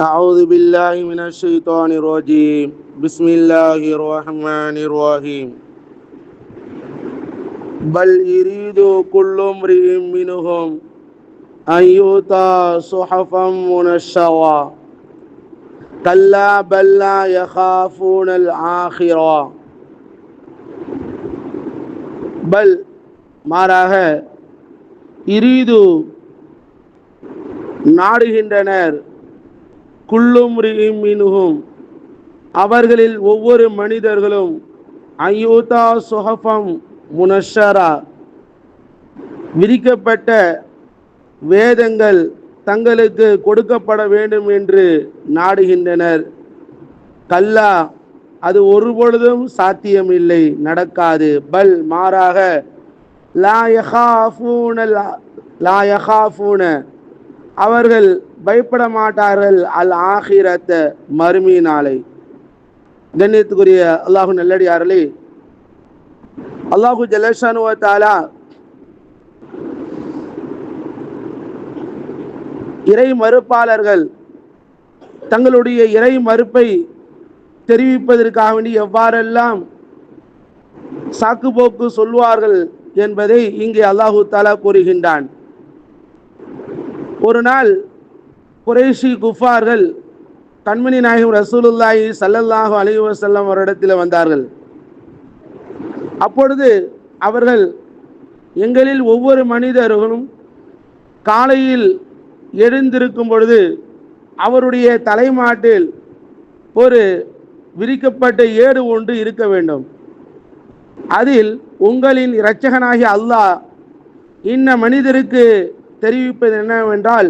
أعوذ بالله من الشيطان الرجيم بسم الله الرحمن الرحيم بل يريد كل امرئ منهم أن يؤتى صحفا منشرا كلا بل لا يخافون الآخرة பல் மாறாக இரிது நாடுகின்றனர் குள்ளும் மினுகும். அவர்களில் ஒவ்வொரு மனிதர்களும் அயூதா சுஹஃபம் முனஷரா விரிக்கப்பட்ட வேதங்கள் தங்களுக்கு கொடுக்கப்பட வேண்டும் என்று நாடுகின்றனர். கல்லா அது ஒருபொழுதும் சாத்தியமில்லை நடக்காது. பல் மாறாக லா யஹாஃபூன லா அவர்கள் பயப்பட மாட்டார்கள் அல் ஆகிரத்த மறுமை நாளை கண்ணியத்துக்குரிய அல்லாஹு நல்லடியார்களே அல்லாஹு ஜலஷானுவ தாலா இறை மறுப்பாளர்கள் தங்களுடைய இறை மறுப்பை தெரிவிப்பதற்காக வேண்டி எவ்வாறெல்லாம் சாக்கு போக்கு சொல்வார்கள் என்பதை இங்கே அல்லாஹு தாலா கூறுகின்றான். ஒரு நாள் குறைஷி குஃபார்கள் கண்மணி நாயகம் ரசூலுல்லாஹி சல்லல்லாஹு அலி வசல்லம் அவரிடத்தில் வந்தார்கள். அப்பொழுது அவர்கள் எங்களில் ஒவ்வொரு மனிதர்களும் காலையில் எழுந்திருக்கும் பொழுது அவருடைய தலைமாட்டில் ஒரு விரிக்கப்பட்ட ஏடு ஒன்று இருக்க வேண்டும். அதில் உங்களின் இரட்சகனாகிய அல்லாஹ் இன்ன மனிதருக்கு தெரிவிப்பது என்னவென்றால்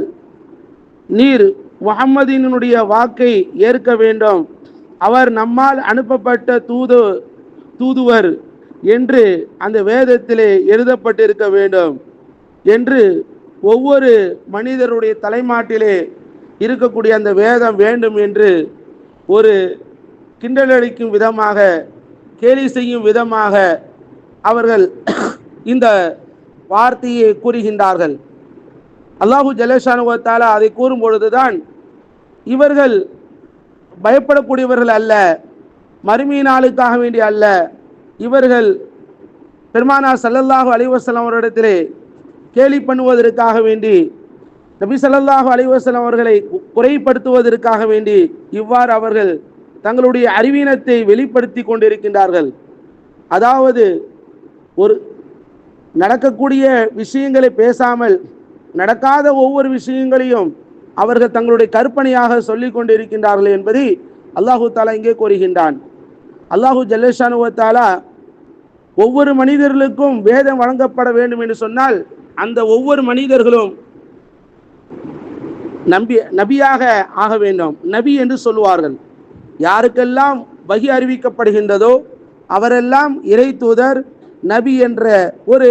நீர் முகம்மதினுடைய வாக்கை ஏற்க வேண்டும். அவர் நம்மால் அனுப்பப்பட்ட தூது தூதுவர் என்று அந்த வேதத்திலே எழுதப்பட்டிருக்க வேண்டும் என்று ஒவ்வொரு மனிதருடைய தலைமாட்டிலே இருக்கக்கூடிய அந்த வேதம் வேண்டும் என்று ஒரு கிண்டலடிக்கும் விதமாக கேலி செய்யும் விதமாக அவர்கள் இந்த வார்த்தையை கூறுகின்றார்கள். அல்லாஹு ஜலேஷானுவத்தாலா அதை கூறும் பொழுதுதான் இவர்கள் பயப்படக்கூடியவர்கள் அல்ல மறுமை நாளுக்காக வேண்டிய அல்ல. இவர்கள் பெருமானா சல்லல்லாஹு அலைவசலம் அவரிடத்திலே கேலி பண்ணுவதற்காக வேண்டி நபி சல்லல்லாஹு அலைவசலம் அவர்களை குறைப்படுத்துவதற்காக வேண்டி இவ்வாறு அவர்கள் தங்களுடைய அறிவீனத்தை வெளிப்படுத்தி கொண்டிருக்கின்றார்கள். அதாவது ஒரு நடக்கக்கூடிய விஷயங்களை பேசாமல் நடக்காத ஒவ்வொரு விஷயங்களையும் அவர்கள் தங்களுடைய கற்பனையாக சொல்லி கொண்டிருக்கின்றார்கள் என்பதை அல்லாஹு தாலா இங்கே கூறுகின்றான். அல்லாஹு ஜல்லேஷானுவத்தாலா ஒவ்வொரு மனிதர்களுக்கும் வேதம் வழங்கப்பட வேண்டும் என்று சொன்னால் அந்த ஒவ்வொரு மனிதர்களும் நம்பி நபியாக ஆக வேண்டும். நபி என்று சொல்லுவார்கள். யாருக்கெல்லாம் வகி அறிவிக்கப்படுகின்றதோ அவரெல்லாம் இறை தூதர் நபி என்ற ஒரு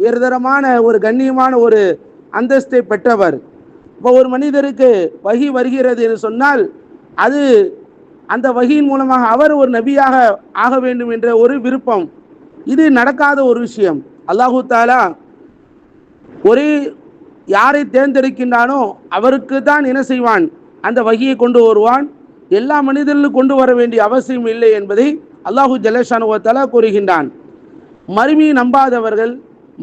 உயர்தரமான ஒரு கண்ணியமான ஒரு அந்தஸ்தை பெற்றவர். இப்போ ஒரு மனிதருக்கு வகி வருகிறது என்று சொன்னால் அது அந்த வகியின் மூலமாக அவர் ஒரு நபியாக ஆக வேண்டும் என்ற ஒரு விருப்பம். இது நடக்காத ஒரு விஷயம். அல்லாஹு தாலா ஒரே யாரை தேர்ந்தெடுக்கின்றானோ அவருக்கு தான் என்ன செய்வான்? அந்த வகியை கொண்டு வருவான். எல்லா மனிதர்களும் கொண்டு வர வேண்டிய அவசியம் இல்லை என்பதை அல்லாஹு தலா கூறுகின்றான். மறுமையை நம்பாதவர்கள்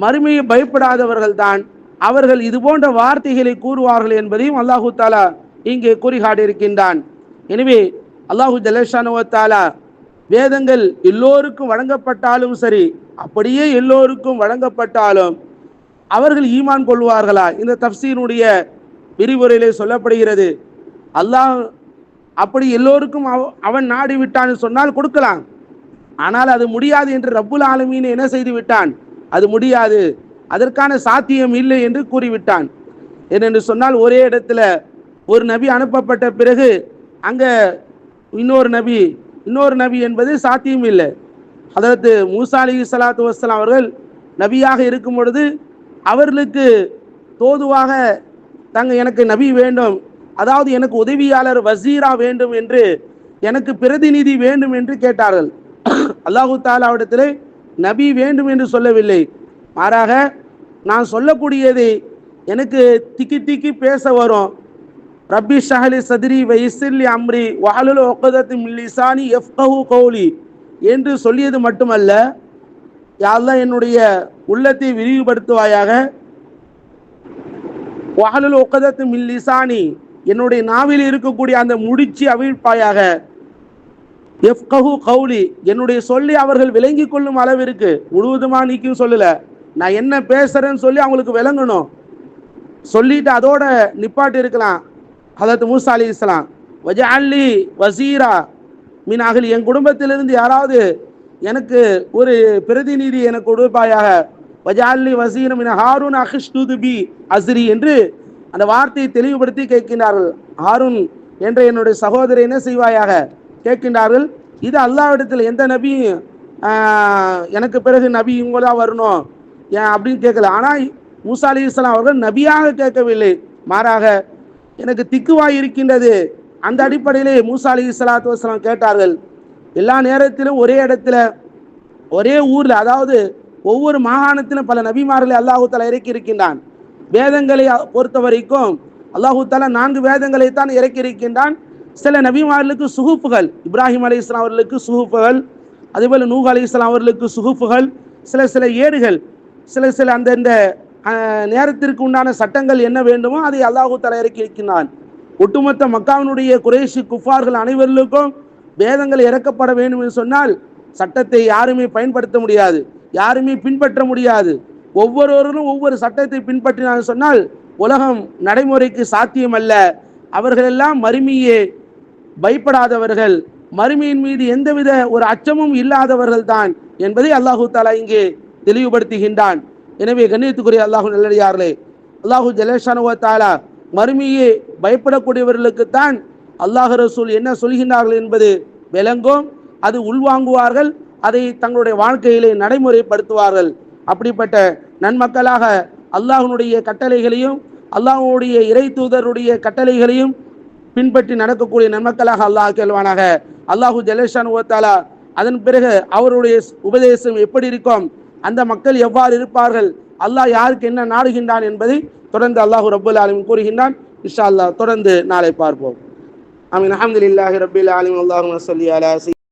மறுமையை பயப்படாதவர்கள் தான் அவர்கள் இது போன்ற வார்த்தைகளை கூறுவார்கள் என்பதையும் அல்லாஹு தாலா இங்கே கூறிகாட்டியிருக்கின்றான். எனவே அல்லாஹு ஜலேஷானுவத்தாலா வேதங்கள் எல்லோருக்கும் வழங்கப்பட்டாலும் சரி அப்படியே எல்லோருக்கும் வழங்கப்பட்டாலும் அவர்கள் ஈமான் கொள்வார்களா? இந்த தப்சீனுடைய விரிவுரையிலே சொல்லப்படுகிறது அல்லாஹ் அப்படி எல்லோருக்கும் அவன் நாடி விட்டான்னு சொன்னால் கொடுக்கலாம். ஆனால் அது முடியாது என்று ரப்புல் ஆலமீன் என்ன செய்து விட்டான்? அது முடியாது. அதற்கான சாத்தியம் இல்லை என்று கூறிவிட்டான். ஏனென்று சொன்னால் ஒரே இடத்துல ஒரு நபி அனுப்பப்பட்ட பிறகு அங்க இன்னொரு நபி இன்னொரு நபி என்பது சாத்தியம் இல்லை. அதற்கு மூசா அலி சலாத்து வசலாம் அவர்கள் நபியாக இருக்கும் பொழுது அவர்களுக்கு தோதுவாக தங்க எனக்கு நபி வேண்டும் அதாவது எனக்கு உதவியாளர் வசீரா வேண்டும் என்று எனக்கு பிரதிநிதி வேண்டும் என்று கேட்டார்கள். அல்லாஹு தாலாவிடத்திலே நபி வேண்டும் என்று சொல்லவில்லை. மாறாக நான் சொல்லக்கூடியதை எனக்கு திக்கி திக்கி பேச வரும். ரப்பி ஷஹலி சதிரி வைசில்லி அம்ரி வஹலுல் ஒக்கதத்து மில்லிசானி எஃப்கஹு கௌலி என்று சொல்லியது மட்டுமல்ல யாரெல்லாம் என்னுடைய உள்ளத்தை விரிவுபடுத்துவாயாக. வாலுல் ஒக்கதத்து மில்லிசானி என்னுடைய நாவில் இருக்கக்கூடிய அந்த முடிச்சு அவிழ்ப்பாயாக. எஃப்கஹு கௌலி என்னுடைய சொல்லி அவர்கள் விளங்கி கொள்ளும் அளவிற்கு முழுவதுமா நீக்கும் சொல்லலை. நான் என்ன பேசுறேன்னு சொல்லி அவங்களுக்கு விளங்கணும். சொல்லிட்டு அதோட நிப்பாட்டி இருக்கலாம். ஹதரத் மூசா அலி இஸ்லாம் வஜாலி வசீரா. மீன் அகில் என் குடும்பத்திலிருந்து யாராவது எனக்கு ஒரு பிரதிநிதி எனக்கு கொடுப்பாயாக. வஜாலி வசீர் மின் ஹாரூன் அஹிஷ்து பி அசிரி என்று அந்த வார்த்தையை தெளிவுபடுத்தி கேட்கின்றார்கள். ஹாரூன் என்ற என்னுடைய சகோதரி என்ன செய்வாயாக? கேட்கின்றார்கள். இது அல்லாவிடத்தில் எந்த நபியும் எனக்கு பிறகு நபி இவங்க தான் வரணும். ஏன் அப்படின்னு கேட்கல. ஆனால் மூசா அலி இஸ்லாம் அவர்கள் நபியாக கேட்கவில்லை. மாறாக எனக்கு திக்குவாய் இருக்கின்றது. அந்த அடிப்படையிலே மூசா அலி இஸ்லாத்து வஸ்லாம் கேட்டார்கள். எல்லா நேரத்திலும் ஒரே இடத்துல ஒரே ஊரில் அதாவது ஒவ்வொரு மாகாணத்திலும் பல நபிமார்களை அல்லாஹு தாலா இறக்கி இருக்கின்றான். வேதங்களை பொறுத்த வரைக்கும் அல்லாஹு தாலா நான்கு வேதங்களை தான் இறக்கி இருக்கின்றான். சில நபிமார்களுக்கு சுகுப்புகள் இப்ராஹிம் அலி இஸ்லாம் அவர்களுக்கு சுகுப்புகள் அதேபோல் நூஹ் அலி இஸ்லாம் அவர்களுக்கு சுகுப்புகள் சில சில ஏடுகள். சில சில அந்தந்த இந்த நேரத்திற்கு உண்டான சட்டங்கள் என்ன வேண்டுமோ அதை அல்லாஹு தாலா இறக்கி இருக்கின்றான் ஒட்டுமொத்த மக்காவினுடைய குறைஷி குஃபார்கள் அனைவர்களுக்கும் வேதங்கள் இறக்கப்பட வேண்டும் என்று சொன்னால் சட்டத்தை யாருமே பயன்படுத்த முடியாது. யாருமே பின்பற்ற முடியாது. ஒவ்வொருவரும் ஒவ்வொரு சட்டத்தை பின்பற்றினார் சொன்னால் உலகம் நடைமுறைக்கு சாத்தியம் அல்ல அவர்களெல்லாம் மறுமையே பயப்படாதவர்கள் மறுமையின் மீது எந்தவித ஒரு அச்சமும் இல்லாதவர்கள் தான் என்பதை அல்லாஹு தாலா இங்கே தெளிவுபடுத்துகின்றான். எனவே கண்ணியத்துக்குரிய அல்லாஹு நல்லடியார்களே அல்லாஹு ஜலேஷானுவத்தாலா மறுமையே பயப்படக்கூடியவர்களுக்குத்தான் அல்லாஹ் ரசூல் என்ன சொல்கின்றார்கள் என்பது விளங்கும். அது உள்வாங்குவார்கள் அதை தங்களுடைய வாழ்க்கையிலே நடைமுறைப்படுத்துவார்கள். அப்படிப்பட்ட நன்மக்களாக அல்லாஹனுடைய கட்டளைகளையும் அல்லாஹனுடைய இறை தூதருடைய கட்டளைகளையும் பின்பற்றி நடக்கக்கூடிய நன்மக்களாக அல்லாஹ் கேள்வானாக அல்லாஹு ஜலேஷான் ஓத்தாலா அதன் பிறகு அவருடைய உபதேசம் எப்படி இருக்கும்? அந்த மக்கள் எவ்வாறு இருப்பார்கள்? அல்லாஹ் யாருக்கு என்ன நாடுகின்றான் என்பதை தொடர்ந்து அல்லாஹு ரபுல் ஆலமீன் கூறுகின்றான். இஷா அல்லாஹ் தொடர்ந்து நாளை பார்ப்போம். ஆமீன். அஹமதுல்லாஹி ரப்பில் ஆலிம் அல்லாஹும்ம சொல்லி அலா